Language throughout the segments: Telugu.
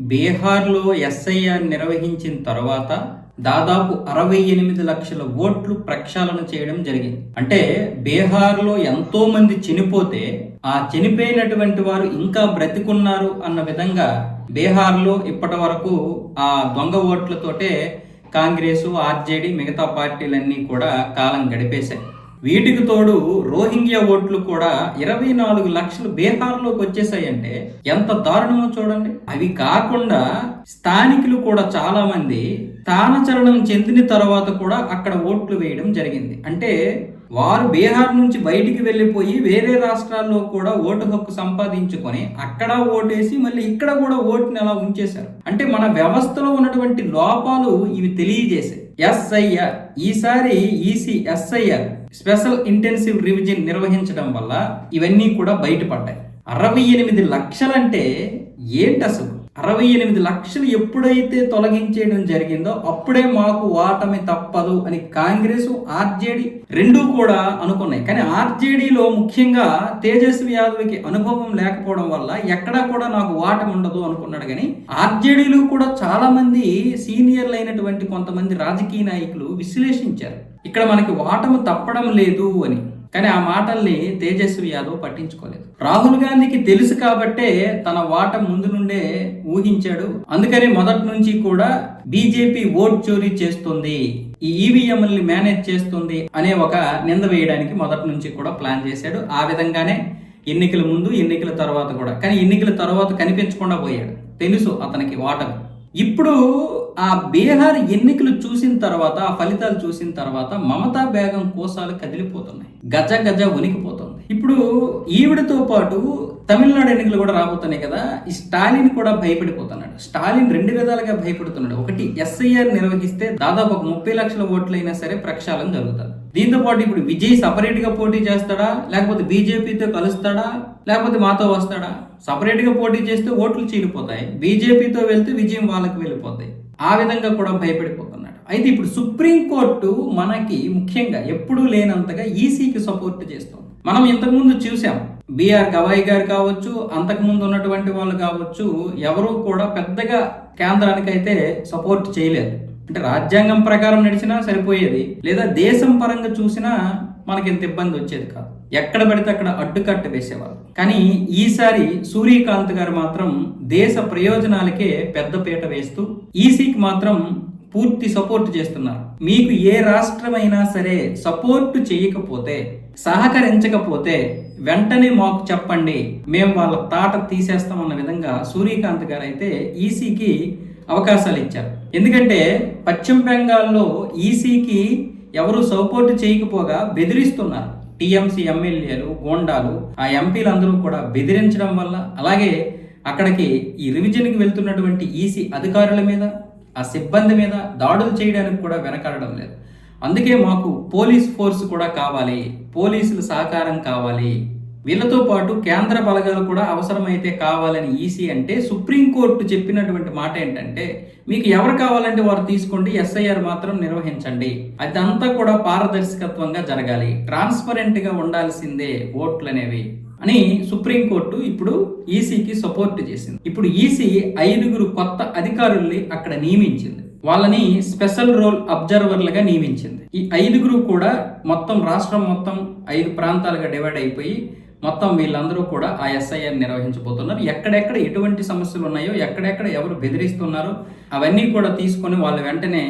బీహార్లో ఎస్ఐఆర్ నిర్వహించిన తర్వాత దాదాపు అరవై ఎనిమిది లక్షల ఓట్లు ప్రక్షాళన చేయడం జరిగింది. అంటే బీహార్లో ఎంతో మంది చనిపోతే ఆ చనిపోయినటువంటి వారు ఇంకా బ్రతికున్నారు అన్న విధంగా బీహార్లో ఇప్పటి వరకు ఆ దొంగ ఓట్లతోటే కాంగ్రెస్ ఆర్జేడీ మిగతా పార్టీలన్నీ కూడా కాలం గడిపేశాయి. వీటికి తోడు రోహింగ్యా ఓట్లు కూడా ఇరవై నాలుగు లక్షలు బీహార్లోకి వచ్చేసాయంటే ఎంత దారుణమో చూడండి. అవి కాకుండా స్థానికులు కూడా చాలా మంది స్థానచలనం చెందిన తర్వాత కూడా అక్కడ ఓట్లు వేయడం జరిగింది. అంటే వారు బీహార్ నుంచి బయటికి వెళ్ళిపోయి వేరే రాష్ట్రాల్లో కూడా ఓటు హక్కు సంపాదించుకొని అక్కడ ఓటేసి మళ్ళీ ఇక్కడ కూడా ఓటుని అలా ఉంచేశారు. అంటే మన వ్యవస్థలో ఉన్నటువంటి లోపాలు ఇవి తెలియజేసాయి ఎస్ఐఆర్ ఈసారి EC SIR special intensive revision నిర్వహించడం వల్ల ఇవన్నీ కూడా బయటపడ్డాయి. అరవై ఎనిమిది లక్షలంటే ఏంటి అసలు అరవై ఎనిమిది లక్షలు ఎప్పుడైతే తొలగించేయడం జరిగిందో అప్పుడే మాకు ఓటమి తప్పదు అని కాంగ్రెస్ ఆర్జేడీ రెండూ కూడా అనుకున్నాయి. కానీ ఆర్జేడీలో ముఖ్యంగా తేజస్వి యాదవ్కి అనుభవం లేకపోవడం వల్ల ఎక్కడా కూడా నాకు ఓటమి ఉండదు అనుకున్నాడు. కానీ ఆర్జేడీలో కూడా చాలా మంది సీనియర్లు అయినటువంటి కొంతమంది రాజకీయ నాయకులు విశ్లేషించారు. ఇక్కడ మనకి వాటము తప్పడం లేదు అని. కానీ ఆ మాటల్ని తేజస్వి యాదవ్ పట్టించుకోలేదు. రాహుల్ గాంధీకి తెలుసు కాబట్టే తన వాట ముందు నుండే ఊహించాడు. అందుకని మొదటి నుంచి కూడా బీజేపీ ఓట్ చోరీ చేస్తుంది. ఈ ఈవీఎంల్ని మేనేజ్ చేస్తుంది అనే ఒక నింద వేయడానికి మొదటి నుంచి కూడా ప్లాన్ చేశాడు. ఆ విధంగానే ఎన్నికల ముందు ఎన్నికల తర్వాత కూడా. కానీ ఎన్నికల తర్వాత కనిపించకుండా పోయాడు. తెలుసు అతనికి వాటమి ఇప్పుడు ఆ బీహార్ ఎన్నికలు చూసిన తర్వాత ఆ ఫలితాలు చూసిన తర్వాత మమతా బేగం కోసాలు కదిలిపోతున్నాయి. గజ గజ వణికిపోతుంది. ఇప్పుడు ఈవిడతో పాటు తమిళనాడు ఎన్నికలు కూడా రాబోతున్నాయి కదా. ఈ స్టాలిన్ కూడా భయపడిపోతున్నాడు. స్టాలిన్ రెండు విధాలుగా భయపడుతున్నాడు. ఒకటి ఎస్ఐఆర్ నిర్వహిస్తే దాదాపు ఒక ముప్పై లక్షల ఓట్లైనా సరే ప్రక్షాళన జరుగుతుంది. దీంతో పాటు ఇప్పుడు విజయ్ సపరేట్గా పోటీ చేస్తాడా? లేకపోతే బీజేపీతో కలుస్తాడా? లేకపోతే మాతో వస్తాడా? సపరేట్గా పోటీ చేస్తే ఓట్లు చీలిపోతాయి. బీజేపీతో వెళ్తే విజయం వాళ్ళకి వెళ్ళిపోతాయి. ఆ విధంగా కూడా భయపడిపోతున్నాడు. అయితే ఇప్పుడు సుప్రీంకోర్టు మనకి ముఖ్యంగా ఎప్పుడూ లేనంతగా ఈసీకి సపోర్ట్ చేస్తుంది. మనం ఇంతకుముందు చూసాం. బీఆర్ గవాయి గారు కావచ్చు అంతకుముందు ఉన్నటువంటి వాళ్ళు కావచ్చు ఎవరూ కూడా పెద్దగా కేంద్రానికైతే సపోర్ట్ చేయలేదు. అంటే రాజ్యాంగం ప్రకారం నడిచినా సరిపోయేది. లేదా దేశం పరంగా చూసినా మనకి ఇంత ఇబ్బంది వచ్చేది కాదు. ఎక్కడ పడితే అక్కడ అడ్డుకట్ట వేసేవాళ్ళు. కానీ ఈసారి సూర్యకాంత్ గారు మాత్రం దేశ ప్రయోజనాలకే పెద్దపీట వేస్తూ ఈసీకి మాత్రం పూర్తి సపోర్ట్ చేస్తున్నారు. మీకు ఏ రాష్ట్రమైనా సరే సపోర్ట్ చేయకపోతే సహకరించకపోతే వెంటనే మాకు చెప్పండి. మేము వాళ్ళ తాట తీసేస్తామన్న విధంగా సూర్యకాంత్ గారు అయితే ఈసీకి అవకాశాలు ఇచ్చారు. ఎందుకంటే పశ్చిమ బెంగాల్లో ఈసీకి ఎవరు సపోర్ట్ చేయకపోగా బెదిరిస్తున్నారు. టీఎంసీ ఎమ్మెల్యేలు గోండాలు ఆ ఎంపీలందరూ కూడా బెదిరించడం వల్ల అలాగే అక్కడికి ఈ రివిజన్కి వెళ్తున్నటువంటి ఈసీ అధికారుల మీద ఆ సిబ్బంది మీద దాడులు చేయడానికి కూడా వెనకాడడం లేదు. అందుకే మాకు పోలీస్ ఫోర్స్ కూడా కావాలి. పోలీసుల సహకారం కావాలి. వీళ్ళతో పాటు కేంద్ర బలగాలు కూడా అవసరమైతే కావాలని ఈసీ అంటే సుప్రీంకోర్టు చెప్పినటువంటి మాట ఏంటంటే మీకు ఎవరు కావాలంటే వారు తీసుకోండి ఎస్ఐఆర్ మాత్రం నిర్వహించండి. అదంతా కూడా పారదర్శకత్వంగా జరగాలి. ట్రాన్స్పరెంట్గా ఉండాల్సిందే ఓట్లు అనేవి అని సుప్రీంకోర్టు ఇప్పుడు ఈసీకి సపోర్ట్ చేసింది. ఇప్పుడు ఈసీ ఐదుగురు కొత్త అధికారుల్ని అక్కడ నియమించింది. వాళ్ళని స్పెషల్ రోల్ అబ్జర్వర్లుగా నియమించింది. ఈ ఐదుగురు కూడా మొత్తం రాష్ట్రం మొత్తం ఐదు ప్రాంతాలుగా డివైడ్ అయిపోయి మొత్తం వీళ్ళందరూ కూడా ఆ ఎస్ఐఆర్ నిర్వహించబోతున్నారు. ఎక్కడెక్కడ ఎటువంటి సమస్యలు ఉన్నాయో ఎక్కడెక్కడ ఎవరు బెదిరిస్తున్నారో అవన్నీ కూడా తీసుకొని వాళ్ళు వెంటనే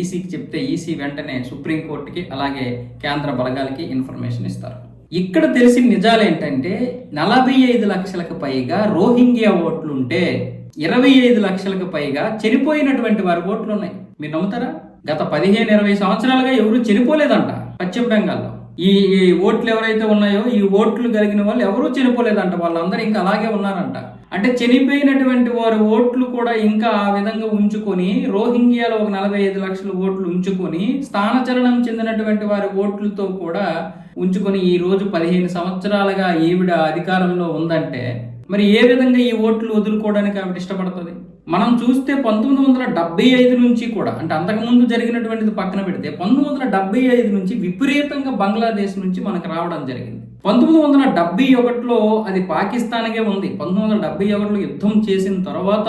ఈసీకి చెప్తే ఈసీ వెంటనే సుప్రీంకోర్టుకి అలాగే కేంద్ర బలగాలకి ఇన్ఫర్మేషన్ ఇస్తారు. ఇక్కడ తెలిసిన నిజాలు ఏంటంటే నలభై ఐదు లక్షలకు పైగా రోహింగ్యా ఓట్లుంటే ఇరవై ఐదు లక్షలకు పైగా చనిపోయినటువంటి వారి ఓట్లు ఉన్నాయి మీరు నమ్ముతారా? గత పదిహేను ఇరవై సంవత్సరాలుగా ఎవరు చనిపోలేదంట పశ్చిమ బెంగాల్లో. ఈ ఈ ఓట్లు ఎవరైతే ఉన్నాయో ఈ ఓట్లు కలిగిన వాళ్ళు ఎవరూ చనిపోలేదంట. వాళ్ళందరూ ఇంకా అలాగే ఉన్నారంట. అంటే చనిపోయినటువంటి వారి ఓట్లు కూడా ఇంకా ఆ విధంగా ఉంచుకొని రోహింగ్యాలో ఒక నలభై ఐదు లక్షల ఓట్లు ఉంచుకొని స్థానచలనం చెందినటువంటి వారి ఓట్లతో కూడా ఉంచుకొని ఈ రోజు పదిహేను సంవత్సరాలుగా ఈవిడ అధికారంలో ఉందంటే మరి ఏ విధంగా ఈ ఓట్లు వదులుకోవడానికి ఆవిడ ఇష్టపడుతుంది? మనం చూస్తే పంతొమ్మిది వందల డెబ్బై ఐదు నుంచి కూడా అంటే అంతకుముందు జరిగినటువంటిది పక్కన పెడితే పంతొమ్మిది వందల డెబ్బై ఐదు నుంచి విపరీతంగా బంగ్లాదేశ్ నుంచి మనకు రావడం జరిగింది. పంతొమ్మిది వందల డెబ్బై ఒకటిలో అది పాకిస్తాన్గే ఉంది. పంతొమ్మిది వందల డెబ్బై ఒకటిలో యుద్ధం చేసిన తర్వాత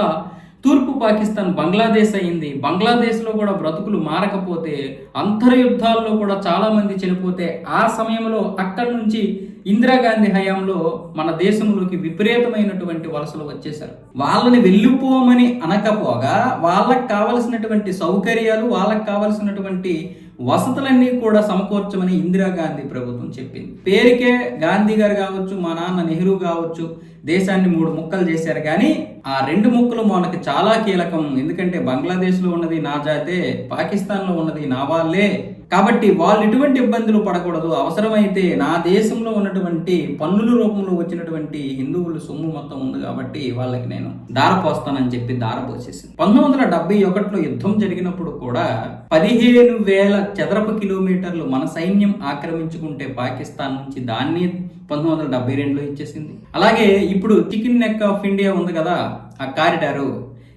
తూర్పు పాకిస్తాన్ బంగ్లాదేశ్ అయింది. బంగ్లాదేశ్లో కూడా బ్రతుకులు మారకపోతే అంతర్యుద్ధాల్లో కూడా చాలామంది చనిపోతే ఆ సమయంలో అక్కడి నుంచి ఇందిరాగాంధీ హయాంలో మన దేశంలోకి విపరీతమైనటువంటి వలసలు వచ్చేసారు వాళ్ళని వెళ్ళిపోమని అనకపోగా వాళ్ళకి కావలసినటువంటి సౌకర్యాలు వాళ్ళకి కావలసినటువంటి వసతులన్నీ కూడా సమకూర్చమని ఇందిరాగాంధీ ప్రభుత్వం చెప్పింది. పేరుకే గాంధీ గారు కావచ్చు మా నాన్న నెహ్రూ కావచ్చు దేశాన్ని మూడు ముక్కలు చేశారు. కానీ ఆ రెండు ముక్కలు మనకు చాలా కీలకం. ఎందుకంటే బంగ్లాదేశ్లో ఉన్నది నా జాతే పాకిస్తాన్లో ఉన్నది నా వాళ్ళే. కాబట్టి వాళ్ళు ఎటువంటి ఇబ్బందులు పడకూడదు. అవసరమైతే నా దేశంలో ఉన్నటువంటి పన్నుల రూపంలో వచ్చినటువంటి హిందువుల సొమ్ము మొత్తం ఉంది కాబట్టి వాళ్ళకి నేను దారపోస్తానని చెప్పి దారపోసేసింది పంతొమ్మిది వందల డెబ్బై ఒకటిలో యుద్ధం జరిగినప్పుడు కూడా పదిహేను వేల చదరపు కిలోమీటర్లు మన సైన్యం ఆక్రమించుకుంటే పాకిస్తాన్ నుంచి దాన్ని పంతొమ్మిది వందల డెబ్బై రెండులో ఇచ్చేసింది. అలాగే ఇప్పుడు చికెన్ నెక్ ఆఫ్ ఇండియా ఉంది కదా ఆ కారిడారు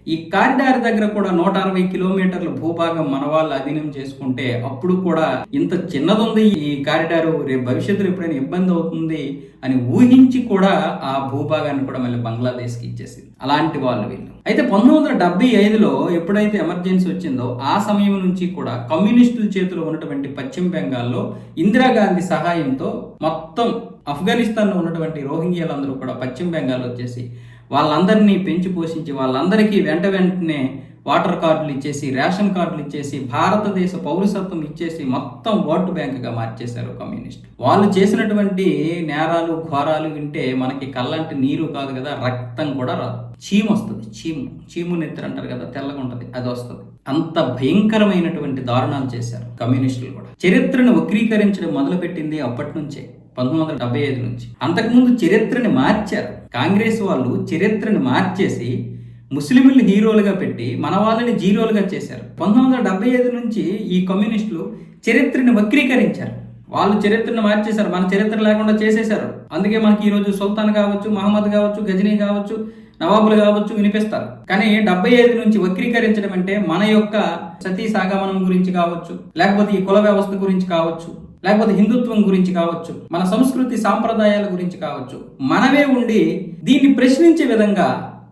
ఈ కారిడార్ దగ్గర కూడా నూట అరవై కిలోమీటర్ల భూభాగం మన వాళ్ళు అధీనం చేసుకుంటే అప్పుడు కూడా ఇంత చిన్నదుంది ఈ కారిడారు? రేపు భవిష్యత్తులో ఎప్పుడైనా ఇబ్బంది అవుతుంది అని ఊహించి కూడా ఆ భూభాగాన్ని కూడా మళ్ళీ బంగ్లాదేశ్కి ఇచ్చేసింది. అలాంటి వాళ్ళు వీళ్ళు. అయితే పంతొమ్మిది వందల డెబ్బై ఐదులో ఎప్పుడైతే ఎమర్జెన్సీ వచ్చిందో ఆ సమయం నుంచి కూడా కమ్యూనిస్టుల చేతిలో ఉన్నటువంటి పశ్చిమ బెంగాల్లో ఇందిరాగాంధీ సహాయంతో మొత్తం ఆఫ్ఘనిస్తాన్లో ఉన్నటువంటి రోహింగ్యాలందరూ కూడా పశ్చిమ బెంగాల్ వచ్చేసి వాళ్ళందరినీ పెంచి పోషించి వాళ్ళందరికీ వెంట వెంటనే వాటర్ కార్డులు ఇచ్చేసి రేషన్ కార్డులు ఇచ్చేసి భారతదేశ పౌరసత్వం ఇచ్చేసి మొత్తం ఓటు బ్యాంకుగా మార్చేశారు కమ్యూనిస్ట్. వాళ్ళు చేసినటువంటి నేరాలు ఘోరాలు వింటే మనకి కళ్ళంటి నీరు కాదు కదా రక్తం కూడా రాదు. చీము వస్తుంది చీము. చీము నెత్తిరి అంటారు కదా తెల్లగా ఉంటుంది అది వస్తుంది. అంత భయంకరమైనటువంటి దారుణాలు చేశారు కమ్యూనిస్టులు కూడా. చరిత్రను వక్రీకరించడం మొదలుపెట్టింది అప్పటి నుంచే. పంతొమ్మిది వందల డెబ్బై ఐదు నుంచి. అంతకుముందు చరిత్రని మార్చారు. కాంగ్రెస్ వాళ్ళు చరిత్రని మార్చేసి ముస్లింలు హీరోలుగా పెట్టి మన వాళ్ళని జీరోలుగా చేశారు. పంతొమ్మిది వందల డెబ్బై ఐదు నుంచి ఈ కమ్యూనిస్టులు చరిత్రని వక్రీకరించారు. వాళ్ళు చరిత్రను మార్చేశారు. మన చరిత్ర లేకుండా చేసేశారు. అందుకే మనకి ఈరోజు సుల్తాన్ కావచ్చు మహమ్మద్ కావచ్చు గజనీ కావచ్చు నవాబులు కావచ్చు వినిపిస్తారు. కానీ డెబ్బై ఐదు నుంచి వక్రీకరించడం అంటే మన యొక్క సతీ సాగమనం గురించి కావచ్చు లేకపోతే ఈ కుల వ్యవస్థ గురించి కావచ్చు లేకపోతే హిందుత్వం గురించి కావచ్చు మన సంస్కృతి సాంప్రదాయాల గురించి కావచ్చు మనమే ఉండి దీన్ని ప్రశ్నించే విధంగా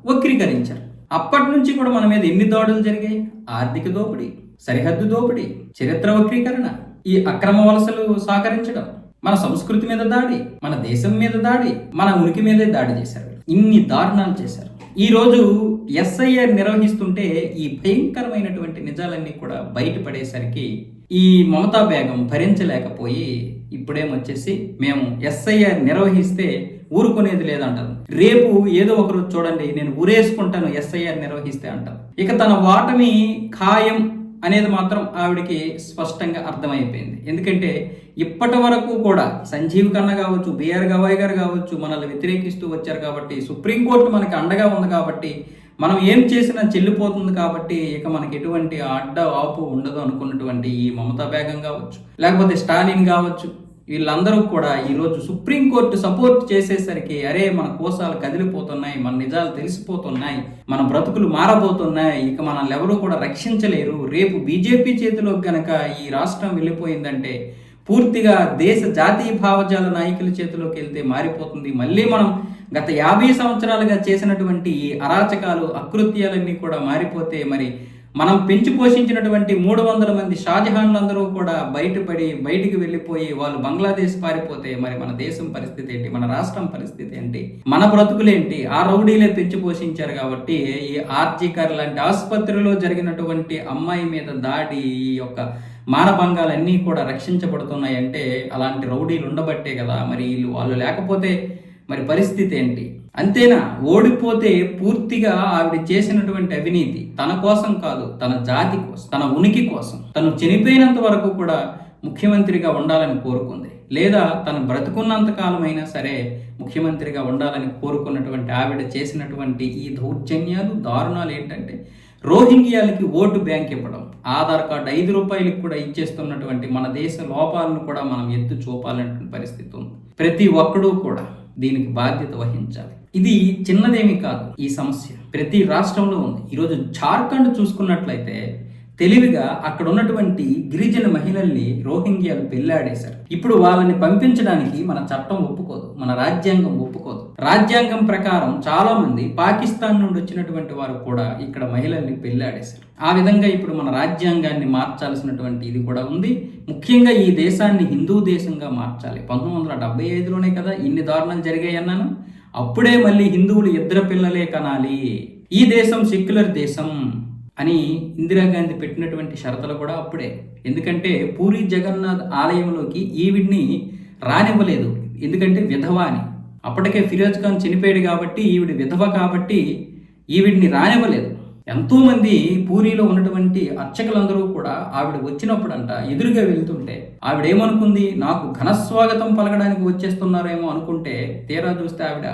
వక్రీకరించారు. అప్పటి నుంచి కూడా మన మీద ఎన్ని దాడులు జరిగాయి? ఆర్థిక దోపిడీ సరిహద్దు దోపిడీ చరిత్ర వక్రీకరణ ఈ అక్రమ వలసలు సహకరించడం మన సంస్కృతి మీద దాడి మన దేశం మీద దాడి మన ఉనికి మీదే దాడి చేశారు. ఇన్ని దారుణాలు చేశారు. ఈరోజు ఎస్ఐఆర్ నిర్వహిస్తుంటే ఈ భయంకరమైనటువంటి నిజాలన్నీ కూడా బయటపడేసరికి ఈ మమతా బేగం భరించలేకపోయి ఇప్పుడేమొచ్చేసి మేము ఎస్ఐఆర్ నిర్వహిస్తే ఊరుకునేది లేదంటారు. రేపు ఏదో ఒకరోజు చూడండి నేను ఊరేసుకుంటాను ఎస్ఐఆర్ నిర్వహిస్తే అంటారు. ఇక తన వాటమి ఖాయం అనేది మాత్రం ఆవిడకి స్పష్టంగా అర్థమైపోయింది. ఎందుకంటే ఇప్పటి వరకు కూడా సంజీవ్ కన్న కావచ్చు బిఆర్ గవాయ్ గారు కావచ్చు మనల్ని వ్యతిరేకిస్తూ వచ్చారు కాబట్టి సుప్రీంకోర్టు మనకి అండగా ఉంది కాబట్టి మనం ఏం చేసినా చెల్లిపోతుంది కాబట్టి ఇక మనకి ఎటువంటి అడ్డ ఆపు ఉండదు అనుకున్నటువంటి ఈ మమతా బేగం కావచ్చు లేకపోతే స్టాలిన్ కావచ్చు వీళ్ళందరూ కూడా ఈరోజు సుప్రీంకోర్టు సపోర్ట్ చేసేసరికి అరే మన కోసాలు కదిలిపోతున్నాయి మన నిజాలు తెలిసిపోతున్నాయి మన బ్రతుకులు మారబోతున్నాయి ఇక మనల్ని ఎవరు కూడా రక్షించలేరు. రేపు బీజేపీ చేతిలోకి గనక ఈ రాష్ట్రం వెళ్ళిపోయిందంటే పూర్తిగా దేశ జాతీయ భావజాల నాయకుల చేతిలోకి వెళ్తే మారిపోతుంది. మళ్ళీ మనం గత యాభై సంవత్సరాలుగా చేసినటువంటి ఈ అరాచకాలు అకృత్యాలన్నీ కూడా మారిపోతే మరి మనం పెంచి పోషించినటువంటి మూడు వందల మంది షాజహాన్లందరూ కూడా బయటపడి బయటికి వెళ్ళిపోయి వాళ్ళు బంగ్లాదేశ్ పారిపోతే మరి మన దేశం పరిస్థితి ఏంటి మన రాష్ట్రం పరిస్థితి ఏంటి మన బ్రతుకులేంటి ఆ రౌడీలే పెంచి పోషించారు కాబట్టి ఈ ఆర్జికర్ లాంటి ఆసుపత్రిలో జరిగినటువంటి అమ్మాయి మీద దాడి ఈ యొక్క మానభంగాలన్నీ కూడా రక్షించబడుతున్నాయి అంటే అలాంటి రౌడీలు ఉండబట్టే కదా మరి వీళ్ళు వాళ్ళు లేకపోతే మరి పరిస్థితి ఏంటి? అంతేనా? ఓడిపోతే పూర్తిగా ఆవిడ చేసినటువంటి అవినీతి తన కోసం కాదు తన జాతి కోసం తన ఉనికి కోసం తను చనిపోయినంత వరకు కూడా ముఖ్యమంత్రిగా ఉండాలని కోరుకుంది. లేదా తను బ్రతుకున్నంత కాలమైనా సరే ముఖ్యమంత్రిగా ఉండాలని కోరుకున్నటువంటి ఆవిడ చేసినటువంటి ఈ దౌర్జన్యాలు దారుణాలు ఏంటంటే రోహింగ్యాలకి ఓటు బ్యాంక్ ఇవ్వడం ఆధార్ కార్డు ఐదు రూపాయలకి కూడా ఇచ్చేస్తున్నటువంటి మన దేశ లోపాలను కూడా మనం ఎత్తు చూపాలనే పరిస్థితి ఉంది. ప్రతి ఒక్కడూ కూడా దీనికి బాధ్యత వహించాలి. ఇది చిన్నదేమీ కాదు ఈ సమస్య. ప్రతి రాష్ట్రంలో ఉంది. ఈరోజు జార్ఖండ్ చూసుకున్నట్లయితే తెలివిగా అక్కడ ఉన్నటువంటి గిరిజన మహిళల్ని రోహింగ్యాలు పెళ్ళాడేశారు. ఇప్పుడు వాళ్ళని పంపించడానికి మన చట్టం ఒప్పుకోదు మన రాజ్యాంగం ఒప్పుకోదు. రాజ్యాంగం ప్రకారం చాలామంది పాకిస్తాన్ నుండి వచ్చినటువంటి వారు కూడా ఇక్కడ మహిళల్ని పెళ్ళాడేశారు ఆ విధంగా ఇప్పుడు మన రాజ్యాంగాన్ని మార్చాల్సినటువంటి ఇది కూడా ఉంది. ముఖ్యంగా ఈ దేశాన్ని హిందూ దేశంగా మార్చాలి. పంతొమ్మిది వందల డెబ్బై ఐదులోనే కదా ఇన్ని దారుణాలు జరిగాయి అన్నాను. అప్పుడే మళ్ళీ హిందువులు ఇద్దరు పిల్లలే కనాలి. ఈ దేశం సెక్యులర్ దేశం అని ఇందిరాగాంధీ పెట్టినటువంటి షరతులు కూడా అప్పుడే. ఎందుకంటే పూరి జగన్నాథ్ ఆలయంలోకి ఈవిడ్ని రానివ్వలేదు. ఎందుకంటే విధవాని అప్పటికే ఫిరోజ్ ఖాన్ చనిపోయాడు కాబట్టి ఈవిడ విధవ కాబట్టి ఈవిడిని రానివ్వలేదు. ఎంతోమంది పూరిలో ఉన్నటువంటి అర్చకులందరూ కూడా ఆవిడ వచ్చినప్పుడంట ఎదురుగా వెళ్తుంటే ఆవిడ ఏమనుకుంది నాకు ఘనస్వాగతం పలకడానికి వచ్చేస్తున్నారేమో అనుకుంటే తీరా చూస్తే ఆవిడ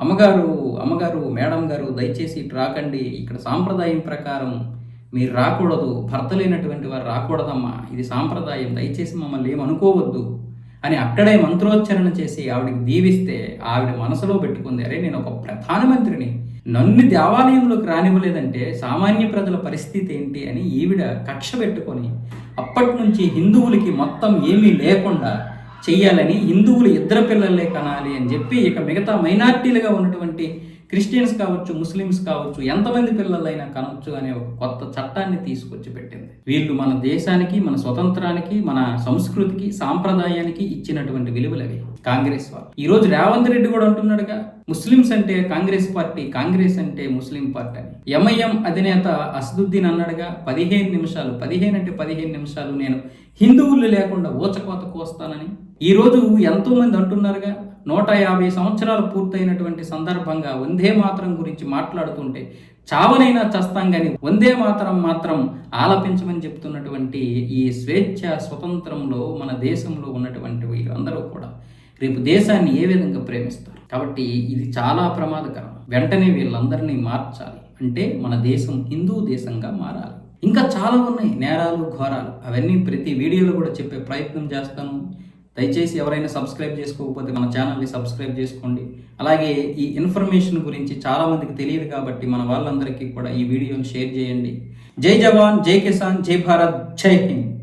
అమ్మగారు అమ్మగారు మేడం గారు దయచేసి ఇటు రాకండి. ఇక్కడ సాంప్రదాయం ప్రకారం మీరు రాకూడదు. భర్త లేనటువంటి వారు రాకూడదమ్మా. ఇది సాంప్రదాయం. దయచేసి మమ్మల్ని ఏమనుకోవద్దు. అని అక్కడే మంత్రోచ్చరణ చేసి ఆవిడకి దీవిస్తే ఆవిడ మనసులో పెట్టుకుంది అరే నేను ఒక ప్రధానమంత్రిని. నన్ను దేవాలయంలోకి రానివ్వలేదంటే సామాన్య ప్రజల పరిస్థితి ఏంటి? అని ఈవిడ కక్ష పెట్టుకొని అప్పటి నుంచి హిందువులకి మొత్తం ఏమీ లేకుండా చెయ్యాలని హిందువులు ఇద్దరు పిల్లలే కనాలి అని చెప్పి ఇక మిగతా మైనార్టీలుగా ఉన్నటువంటి క్రిస్టియన్స్ కావచ్చు ముస్లిమ్స్ కావచ్చు ఎంతమంది పిల్లలైనా కనవచ్చు అనే ఒక కొత్త చట్టాన్ని తీసుకొచ్చి పెట్టింది. వీళ్ళు మన దేశానికి మన స్వతంత్రానికి మన సంస్కృతికి సాంప్రదాయానికి ఇచ్చినటువంటి విలువలవి. కాంగ్రెస్ వాళ్ళు ఈ రోజు రేవంత్ రెడ్డి కూడా అంటున్నాడుగా ముస్లిమ్స్ అంటే కాంగ్రెస్ పార్టీ కాంగ్రెస్ అంటే ముస్లిం పార్టీ అని. ఎంఐఎం అధినేత అసదుద్దీన్ అన్నాడుగా పదిహేను నిమిషాలు పదిహేను అంటే పదిహేను నిమిషాలు నేను హిందువులు లేకుండా ఊచకోత కోస్తానని ఈరోజు ఎంతోమంది ఎంతో మంది అంటున్నారుగా నూట యాభై సంవత్సరాలు పూర్తయినటువంటి సందర్భంగా వందే మాత్రం గురించి మాట్లాడుతుంటే చావనైనా చస్తాం కానీ వందే మాత్రం మాత్రం ఆలపించమని చెప్తున్నటువంటి ఈ స్వేచ్ఛ స్వతంత్రంలో మన దేశంలో ఉన్నటువంటి వీళ్ళందరూ కూడా రేపు దేశాన్ని ఏ విధంగా ప్రేమిస్తారు? కాబట్టి ఇది చాలా ప్రమాదకరం. వెంటనే వీళ్ళందరినీ మార్చాలి. అంటే మన దేశం హిందూ దేశంగా మారాలి. ఇంకా చాలా ఉన్నాయి. నేరాలు ఘోరాలు. అవన్నీ ప్రతి వీడియోలో కూడా చెప్పే ప్రయత్నం చేస్తాను. దయచేసి ఎవరైనా సబ్స్క్రైబ్ చేసుకోకపోతే మన ఛానల్ని సబ్స్క్రైబ్ చేసుకోండి. అలాగే ఈ ఇన్ఫర్మేషన్ గురించి చాలా మందికి తెలియదు కాబట్టి మన వాళ్ళందరికీ కూడా ఈ వీడియోని షేర్ చేయండి. జై జవాన్ జై కిసాన్ జై భారత్ జై హింద్.